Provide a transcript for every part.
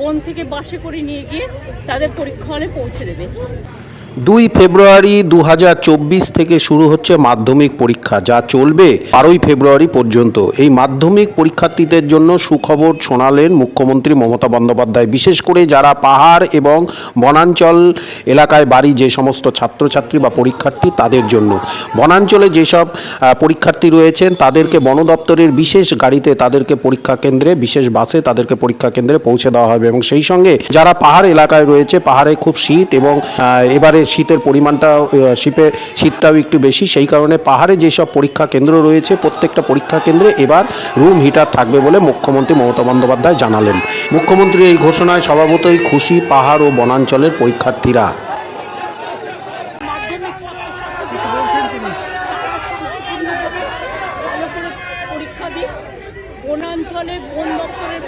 বন থেকে বাসে করে নিয়ে গিয়ে তাদের পরীক্ষা হলে পৌঁছে দেবে। দুই ফেব্রুয়ারি দু হাজার চব্বিশ থেকে শুরু হচ্ছে মাধ্যমিক পরীক্ষা, যা চলবে বারোই ফেব্রুয়ারি পর্যন্ত। এই মাধ্যমিক পরীক্ষার্থীদের জন্য সুখবর শোনালেন মুখ্যমন্ত্রী মমতা বন্দ্যোপাধ্যায়। বিশেষ করে যারা পাহাড় এবং বনাঞ্চল এলাকায় বাড়ি, যে সমস্ত ছাত্রছাত্রী বা পরীক্ষার্থী, তাদের জন্য। বনাঞ্চলে যেসব পরীক্ষার্থী রয়েছেন, তাদেরকে বন দপ্তরের বিশেষ গাড়িতে তাদেরকে পরীক্ষা কেন্দ্রে, বিশেষ বাসে তাদেরকে পরীক্ষা কেন্দ্রে পৌঁছে দেওয়া হবে। এবং সেই সঙ্গে যারা পাহাড় এলাকায় রয়েছে, পাহাড়ে খুব শীত এবং এবারে শীতের পরিমাণটা শীতে শীতটাও একটু বেশি। সেই কারণে পাহাড়ে যেসব পরীক্ষা কেন্দ্র রয়েছে, প্রত্যেকটা পরীক্ষা কেন্দ্রে এবার রুম হিটার থাকবে বলে মুখ্যমন্ত্রী মমতা বন্দ্যোপাধ্যায় জানালেন। মুখ্যমন্ত্রী এই ঘোষণায় স্বভাবতই খুশি পাহাড় ও বনাঞ্চলের পরীক্ষার্থীরা। পরীক্ষা দিই বনাঞ্চলে বন দপ্তরের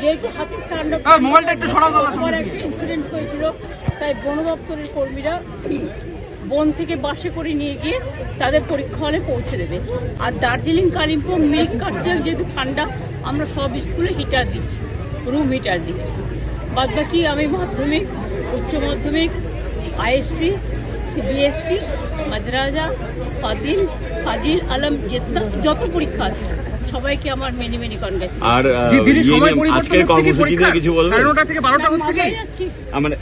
যেহেতু হাতির তাণ্ডব হ্যাঁ, মোবাইলটা একটু সরাও আমার একটা ইনসিডেন্ট হয়েছিল তাই বন দপ্তরের কর্মীরা বন থেকে বাসে করে নিয়ে গিয়ে তাদের পরীক্ষা হলে পৌঁছে দেবে। আর দার্জিলিং কালিম্পং মিল্ক কার্সেল যেহেতু ঠান্ডা আমরা সব স্কুলে হিটার দিচ্ছি রুম হিটার দিচ্ছি। বাদ বাকি আমি মাধ্যমিক উচ্চ মাধ্যমিক আইএসসি সিবিএসসি মাদ্রাজা ফাদিল ফাজিল আলম যেত- যত পরীক্ষা আছে সবাইকে আমার মেনি মেনি কনগ্রেচুলেশন আর দিদি সবাই সময় পরিবর্তন আজকের হচ্ছে কি পরীক্ষা? কিছু বলবেন? সাড়ে নটা থেকে বারোটা হচ্ছে কি? মানে